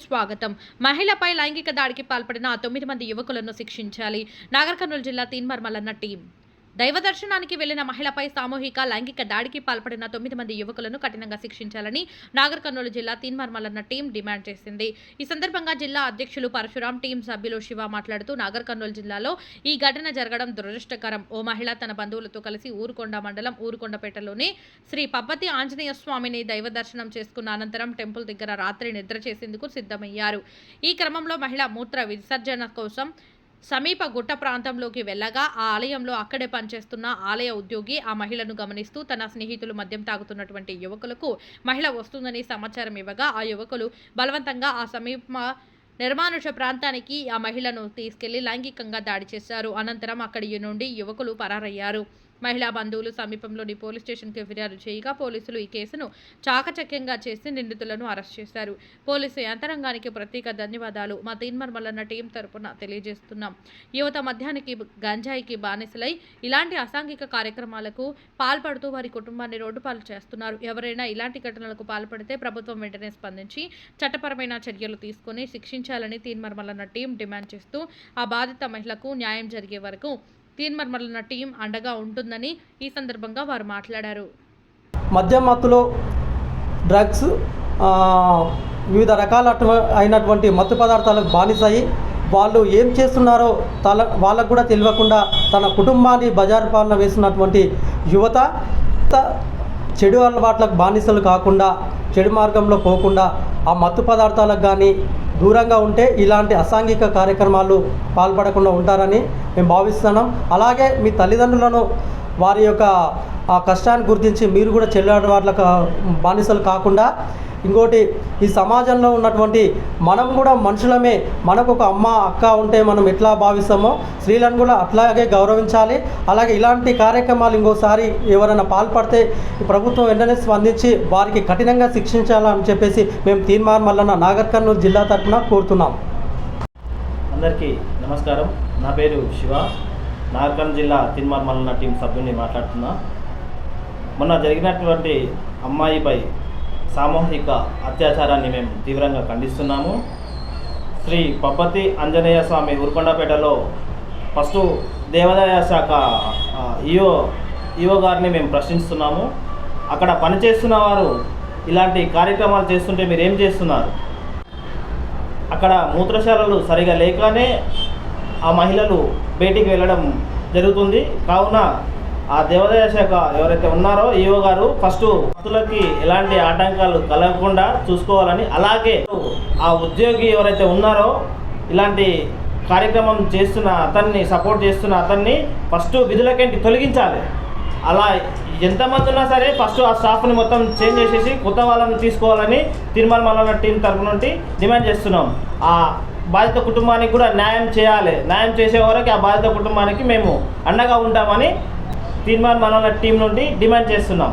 స్వాగతం. మహిళపై లైంగిక దాడికి పాల్పడిన తొమ్మిది మంది యువకులను శిక్షించాలి. నాగర్ కర్నూలు జిల్లా తీన్మర్మలన్న టీం. దైవ దర్శనానికి వెళ్ళిన మహిళపై సామూహిక లైంగిక దాడికి పాల్పడిన తొమ్మిది మంది యువకులను కఠినంగా శిక్షించాలని నాగర్ కర్నూలు జిల్లా తీన్మర్మలన్న టీం డిమాండ్ చేసింది. ఈ సందర్భంగా జిల్లా అధ్యక్షులు పరశురాం టీం సభ్యులు శివ మాట్లాడుతూ నాగర్ కర్నూలు జిల్లాలో ఈ ఘటన జరగడం దురదృష్టకరం. ఓ మహిళ తన బంధువులతో కలిసి ఊరుకొండ మండలం ఊరుకొండపేటలోని శ్రీ పబ్బతి ఆంజనేయ స్వామిని దైవ దర్శనం చేసుకున్న అనంతరం టెంపుల్ దగ్గర రాత్రి నిద్ర చేసేందుకు సిద్ధమయ్యారు. ఈ క్రమంలో మహిళ మూత్ర విసర్జన కోసం సమీప గుట్ట ప్రాంతంలోకి వెళ్ళగా ఆ ఆలయంలో అక్కడే పనిచేస్తున్న ఆలయ ఉద్యోగి ఆ మహిళను గమనిస్తూ తన స్నేహితులు మద్యం తాగుతున్నటువంటి యువకులకు మహిళ వస్తుందని సమాచారం ఇవ్వగా ఆ యువకులు బలవంతంగా ఆ సమీప నిర్మానుష ప్రాంతానికి ఆ మహిళను తీసుకెళ్ళి లైంగికంగా దాడి చేశారు. అనంతరం అక్కడి నుండి యువకులు పరారయ్యారు. మహిళా బంధువులు సమీపంలోని పోలీస్ స్టేషన్కి ఫిర్యాదు చేయగా పోలీసులు ఈ కేసును చాకచక్యంగా చేసి నిందితులను అరెస్ట్ చేశారు. పోలీసు యంత్రాంగానికి ప్రత్యేక ధన్యవాదాలు. మా తీన్మర్మలన్న టీం తరపున తెలియజేస్తున్నాం. యువత మధ్యానికి గంజాయికి బానిసలై ఇలాంటి అసాంఘిక కార్యక్రమాలకు పాల్పడుతూ వారి కుటుంబాన్ని రోడ్డుపాలు చేస్తున్నారు. ఎవరైనా ఇలాంటి ఘటనలకు పాల్పడితే ప్రభుత్వం వెంటనే స్పందించి చట్టపరమైన చర్యలు తీసుకొని శిక్షించాలని తీన్మర్మలన్న టీం డిమాండ్ చేస్తూ ఆ బాధిత మహిళకు న్యాయం జరిగే వరకు తీన్మర్ టీం అండగా ఉంటుందని ఈ సందర్భంగా వారు మాట్లాడారు. మద్యం మత్తులో డ్రగ్స్ వివిధ రకాల అయినటువంటి మత్తు పదార్థాలకు బానిసాయి వాళ్ళు ఏం చేస్తున్నారో తల వాళ్ళకు కూడా తెలియకుండా తన కుటుంబాన్ని బజారు పాలన వేసినటువంటి యువత త- చెడు అలవాట్లకు బానిసలు కాకుండా చెడు మార్గంలో పోకుండా ఆ మత్తు పదార్థాలకు కానీ దూరంగా ఉంటే ఇలాంటి అసాంఘిక కార్యక్రమాలు పాల్పడకుండా ఉంటారని మేము భావిస్తున్నాం. అలాగే మీ తల్లిదండ్రులను వారి యొక్క ఆ కష్టాన్ని గుర్తించి మీరు కూడా చెల్లెడు వాళ్ళకు బానిసలు కాకుండా ఇంకోటి ఈ సమాజంలో ఉన్నటువంటి మనం కూడా మనుషులమే. మనకు ఒక అమ్మ అక్క ఉంటే మనం ఎట్లా భావిస్తామో స్త్రీలను కూడా అట్లాగే గౌరవించాలి. అలాగే ఇలాంటి కార్యక్రమాలు ఇంకోసారి ఎవరైనా పాల్పడితే ప్రభుత్వం వెంటనే స్పందించి వారికి కఠినంగా శిక్షించాలని చెప్పేసి మేము తీర్మార్ మల్లన్న నాగర్ కర్నూలు జిల్లా తరఫున కోరుతున్నాం. అందరికీ నమస్కారం. నా పేరు శివ. నాగర్కర్నూలు జిల్లా తిన్మార్ మల్లన్న టీం సభ్యుని మాట్లాడుతున్నా. మొన్న జరిగినటువంటి అమ్మాయిపై సామూహిక అత్యాచారాన్ని మేము తీవ్రంగా ఖండిస్తున్నాము. శ్రీ పబ్బతి ఆంజనేయ స్వామి ఉరుకొండపేటలో ఫస్ట్ దేవాదాయ శాఖ ఈఓ ఈఓ గారిని మేము ప్రశ్నిస్తున్నాము. అక్కడ పనిచేస్తున్న వారు ఇలాంటి కార్యక్రమాలు చేస్తుంటే మీరు ఏం చేస్తున్నారు? అక్కడ మూత్రశాలలు సరిగా లేకనే ఆ మహిళలు బయటికి వెళ్ళడం జరుగుతుంది. కావున ఆ దేవాదాయ శాఖ ఎవరైతే ఉన్నారో ఈఓ గారు ఫస్ట్ భక్తులకి ఎలాంటి ఆటంకాలు కలగకుండా చూసుకోవాలని అలాగే ఆ ఉద్యోగి ఎవరైతే ఉన్నారో ఇలాంటి కార్యక్రమం చేస్తున్న అతన్ని సపోర్ట్ చేస్తున్న అతన్ని ఫస్ట్ విధులకేంటి తొలగించాలి. అలా ఎంతమంది ఉన్నా సరే ఫస్ట్ ఆ స్టాఫ్ని మొత్తం చేంజ్ చేసేసి కొత్త వాళ్ళని తీసుకోవాలని తిరుమల మల్లన్న టీం తరపు నుండి డిమాండ్ చేస్తున్నాం. ఆ బాధిత కుటుంబానికి కూడా న్యాయం చేయాలి. న్యాయం చేసే వరకు ఆ బాధిత కుటుంబానికి మేము అండగా ఉంటామని తీర్మాన్ మల్లన్న టీం నుండి డిమాండ్ చేస్తున్నాం.